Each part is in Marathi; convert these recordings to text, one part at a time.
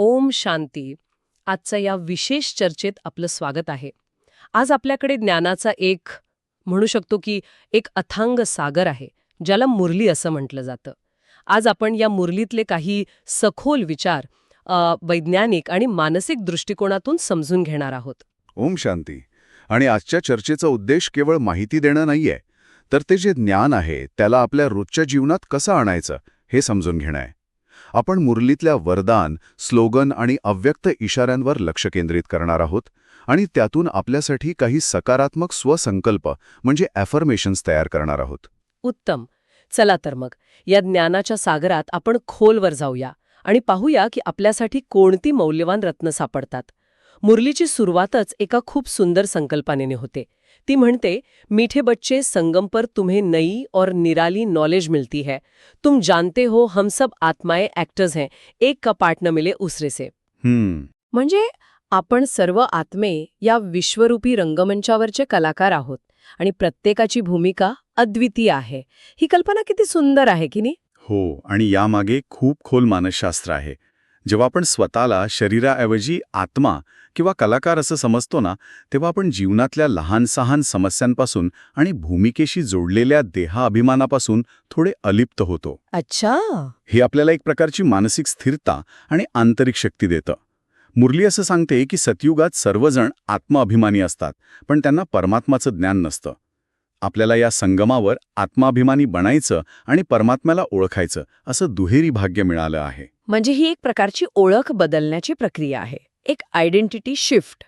ओम शांती. आजच्या या विशेष चर्चेत आपलं स्वागत आहे. आज आपल्याकडे ज्ञानाचा एक म्हणू शकतो की एक अथांग सागर आहे ज्याला मुरली असं म्हटलं जातं. आज आपण या मुरलीतले काही सखोल विचार वैज्ञानिक आणि मानसिक दृष्टिकोनातून समजून घेणार आहोत. ओम शांती. आणि आजच्या चर्चेचा उद्देश केवळ माहिती देणं नाहीये तर ते जे ज्ञान आहे त्याला आपल्या रोजच्या जीवनात कसं आणायचं हे समजून घेणं आहे. आपण मुरलीतल्या वरदान स्लोगन आणि अव्यक्त इशाऱ्यांवर लक्ष केंद्रित करणार आहोत आणि त्यातून आपल्यासाठी काही सकारात्मक स्वसंकल्प म्हणजे ॲफर्मेशन्स तयार करणार आहोत. उत्तम. चला तर मग या ज्ञानाच्या सागरात आपण खोलवर जाऊया आणि पाहूया की आपल्यासाठी कोणती मौल्यवान रत्न सापडतात. मुरलीची सुरुवातच एका खूप सुंदर संकल्पनेने होते. ती म्हणते मीठे बच्चे संगम पर तुम्हें नई और निराली नॉलेज मिलती है। तुम जानते हो हम सब आत्माएं एक्टर्स हैं। एक का पार्ट न मिले उसरे से। हम्म। म्हणजे आपण सर्व आत्मे या विश्वरूपी रंगमंचावरचे कलाकार आहोत आणि प्रत्येकाची भूमिका अद्वितीय आहे. ही कल्पना किती सुंदर आहे की नाही? हो आणि यामागे खूप खोल मानसशास्त्र आहे. जेव्हा आपण स्वतःला शरीराऐवजी आत्मा किंवा कलाकार असं समजतो ना तेव्हा आपण जीवनातल्या लहान सहान समस्यांपासून आणि भूमिकेशी जोडलेल्या देहाभिमानापासून थोडे अलिप्त होतो. अच्छा. हे आपल्याला एक प्रकारची मानसिक स्थिरता आणि आंतरिक शक्ती देतं. मुरली असं सांगते की सतयुगात सर्वजण आत्माभिमानी असतात पण त्यांना परमात्माचं ज्ञान नसतं. आपल्याला या संगमावर आत्माभिमानी बनायचं आणि परमात्म्याला ओळखायचं असं दुहेरी भाग्य मिळालं आहे. म्हणजे ही एक प्रकारची ओळख बदलण्याची प्रक्रिया आहे. एक आयडेंटिटी शिफ्ट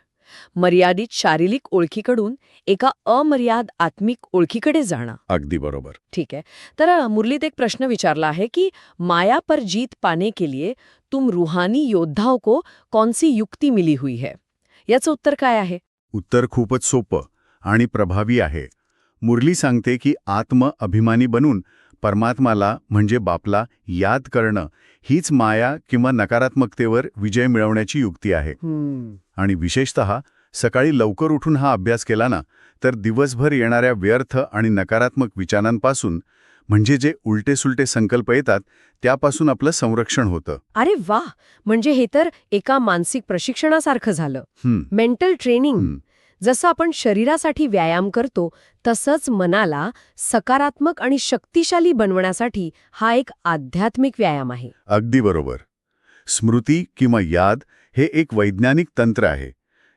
मर्यादित शारीरिक ओळखीकडून एका अमर्याद आत्मिक ओळखीकडे जाणं. अगदी बरोबर. ठीक है तर मुरलीत एक प्रश्न विचारला है कि माया पर जीत पाने के लिए तुम रूहानी योद्धाओं को कौन सी युक्ति मिली हुई है? याचं उत्तर काय आहे? उत्तर खूपच सोपं आणि प्रभावी आहे. मुरली सांगते की आत्म अभिमानी बनून परमात्माला म्हणजे बापला याद करणं हीच माया किंवा नकारात्मकतेवर विजय मिळवण्याची युक्ती आहे. आणि विशेषत सकाळी लवकर उठून हा अभ्यास केला ना तर दिवसभर येणाऱ्या व्यर्थ आणि नकारात्मक विचारांपासून म्हणजे जे उलटे सुलटे संकल्प येतात त्यापासून आपलं संरक्षण होतं. अरे वा म्हणजे हे तर एका मानसिक प्रशिक्षणासारखं झालं. Mental training. जसं आपण शरीरासाठी व्यायाम करतो तसंच मनाला सकारात्मक आणि शक्तिशाली बनवण्यासाठी हा एक आध्यात्मिक व्यायाम आहे. अगदी बरोबर. स्मृती किंवा याद हे एक वैज्ञानिक तंत्र आहे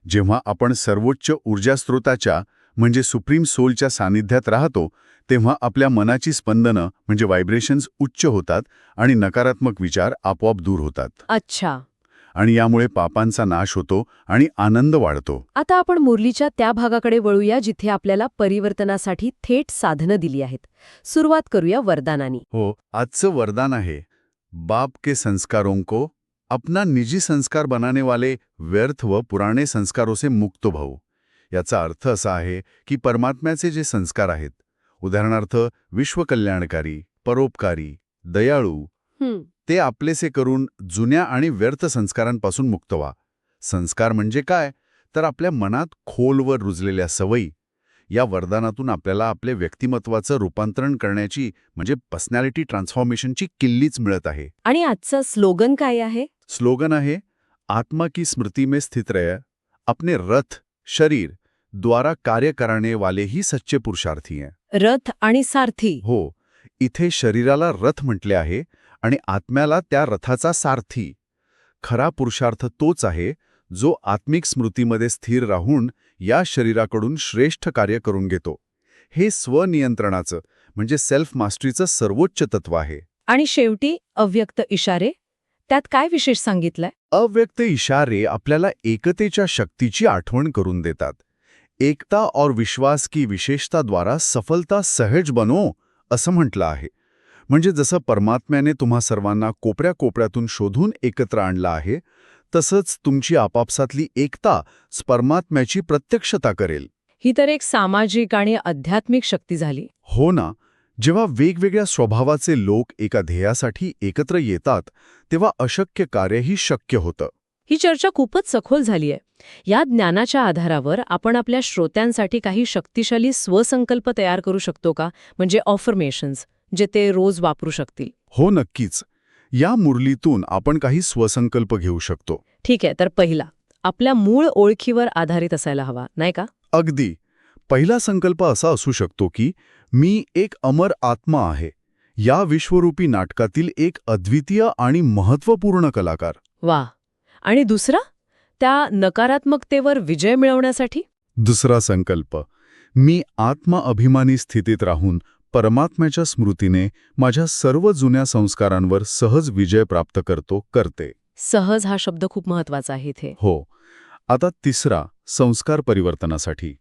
जेव्हा आपण सर्वोच्च ऊर्जास्रोताच्या म्हणजे सुप्रीम सोलच्या सानिध्यात राहतो तेव्हा आपल्या मनाची स्पंदनं म्हणजे व्हायब्रेशन्स उच्च होतात आणि नकारात्मक विचार आपोआप दूर होतात. अच्छा. आणि यामुळे पापांचा नाश होतो आणि आनंद वाढतो. आता आपण मुरलीच्या त्या भागाकडे वळूया जिथे आपल्याला परिवर्तनासाठी थेट साधनं दिली आहेत. सुरुवात करूया वरदानानी. हो आजचं वरदान आहे. बाप के संस्कारों को अपना निजी संस्कार बनाने वाले व्यर्थ व पुराणे संस्कारों से मुक्त भाऊ याचा अर्थ असा आहे की परमात्म्याचे जे संस्कार आहेत उदाहरणार्थ विश्वकल्याणकारी परोपकारी दयाळू ते आपलेसे करून जुन्या आणि व्यर्थ संस्कारांपासून मुक्त व्हा. संस्कार म्हणजे काय? तर आपल्या मनात खोलवर रुजलेल्या सवयी. या वरदानातून आपल्याला आपले व्यक्तिमत्वाचं रूपांतरण करण्याची म्हणजे पर्सनॅलिटी ट्रान्सफॉर्मेशनची किल्लीच मिळत आहे. आणि आजचं स्लोगन काय आहे? स्लोगन आहे आत्मा की स्मृति में स्थित रह अपने रथ शरीर द्वारा कार्य कराने वाले ही सच्चे पुरुषार्थी हैं. रथ आणि सारथी. हो इथे शरीराला रथ म्हटले आहे आणि आत्म्याला त्या रथाचा सारथी. खरा पुरुषार्थ तोच आहे जो आत्मिक स्मृतीमध्ये स्थिर राहून या शरीराकडून श्रेष्ठ कार्य करून घेतो. हे स्वनियंत्रणाचं म्हणजे सेल्फ मास्टरीचं सर्वोच्च तत्व आहे. आणि शेवटी अव्यक्त इशारे? त्यात काय विशेष सांगितलंय? अव्यक्त इशारे आपल्याला एकतेच्या शक्तीची आठवण करून देतात. एकता और विश्वास की विशेषता द्वारा सफलता सहज बनो असं म्हटलं आहे. म्हणजे जसं परमात्म्याने तुम्हा सर्वांना कोपऱ्या कोपऱ्यातून शोधून एकत्र आणलं आहे तसंच तुमची आपापसातली एकता परमात्म्याची प्रत्यक्षता करेल. ही तर एक सामाजिक आणि आध्यात्मिक शक्ती झाली. हो ना जेव्हा वेगवेगळ्या स्वभावाचे लोक एका ध्येयासाठी एकत्र येतात तेव्हा अशक्य कार्यही शक्य होतं. ही चर्चा खूपच सखोल झाली आहे. या ज्ञानाच्या आधारावर आपण आपल्या श्रोत्यांसाठी काही शक्तिशाली स्वसंकल्प तयार करू शकतो का? म्हणजे ऑफर्मेशन्स जे ते रोज वापरू शकतील. हो नक्कीच. या मुरलीतून आपण काही स्वसंकल्प घेऊ शकतो. ठीक आहे तर पहिला. आपल्या मूळ ओळखीवर आधारित असायला हवा नाही का? अगदी. पहिला संकल्प असा असू शकतो की मी एक अमर आत्मा आहे. या विश्वरूपी नाटकातील एक अद्वितीय आणि महत्त्वपूर्ण कलाकार. वा. आणि दुसरा? त्या नकारात्मकतेवर विजय मिळवण्यासाठी? दुसरा संकल्प. मी आत्म अभिमानी स्थितीत राहून परमात्म्याच्या स्मृतीने माझ्या सर्व जुन्या संस्कारांवर सहज विजय प्राप्त करतो करते. सहज हा शब्द खूप महत्त्वाचा आहे इथे. हो. आता तिसरा संस्कार परिवर्तनासाठी.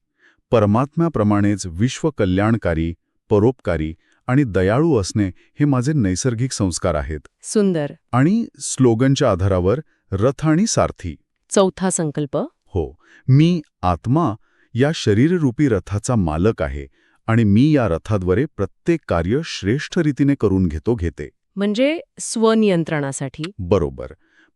परमात्म्याप्रमाणेच विश्वकल्याणकारी परोपकारी आणि दयाळू असणे हे माझे नैसर्गिक संस्कार आहेत. सुंदर. आणि स्लोगनच्या आधारावर रथ आणि सारथी. चौथा संकल्प. हो. मी आत्मा या शरीररूपी रथाचा मालक आहे. आणि मी या रथाद्वारे प्रत्येक कार्य श्रेष्ठ रीतीने करून घेतो घेते. म्हणजे स्वनियंत्रणासाठी? बरोबर.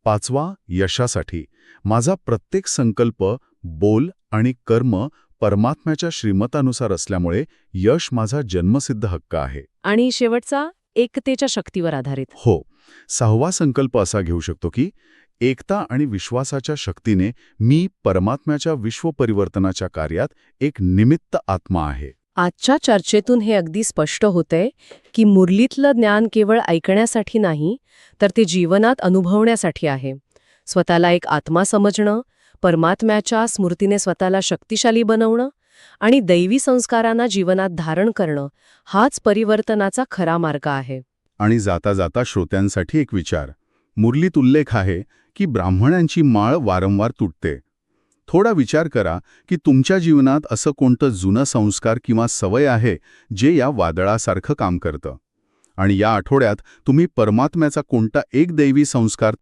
पाचवा यशासाठी. माझा प्रत्येक संकल्प बोल आणि कर्म परमात्म्याच्या श्रीमतानुसार असल्यामुळे यश माझा जन्मसिद्ध हक्क आहे. आणि शेवटचा एकतेच्या शक्तीवर आधारित. हो. सहावा संकल्प असा घेऊ शकतो की एकता आणि विश्वासाच्या शक्तीने मी परमात्म्याच्या विश्वपरिवर्तनाच्या कार्यात एक निमित्त आत्मा आहे. आजच्या चर्चेतून हे अगदी स्पष्ट होतंय की मुरलीतलं ज्ञान केवळ ऐकण्यासाठी नाही तर ते जीवनात अनुभवण्यासाठी आहे. स्वतःला एक आत्मा समजणं परमात्म्याच्या स्मृतीने स्वतःला शक्तिशाली बनवणं आणि दैवी संस्कारांना जीवनात धारण करणं हाच परिवर्तनाचा खरा मार्ग आहे. आणि जाता जाता श्रोत्यांसाठी एक विचार. मुरलीत उल्लेख आहे की ब्राह्मणांची माळ वारंवार तुटते. थोडा विचार करा की तुमच्या जीवनात असं कोणतं जुनं संस्कार किंवा सवय आहे जे या वादळासारखं काम करतं? आणि या आठवड्यात तुम्ही परमात्म्याचा कोणता एक दैवी संस्कार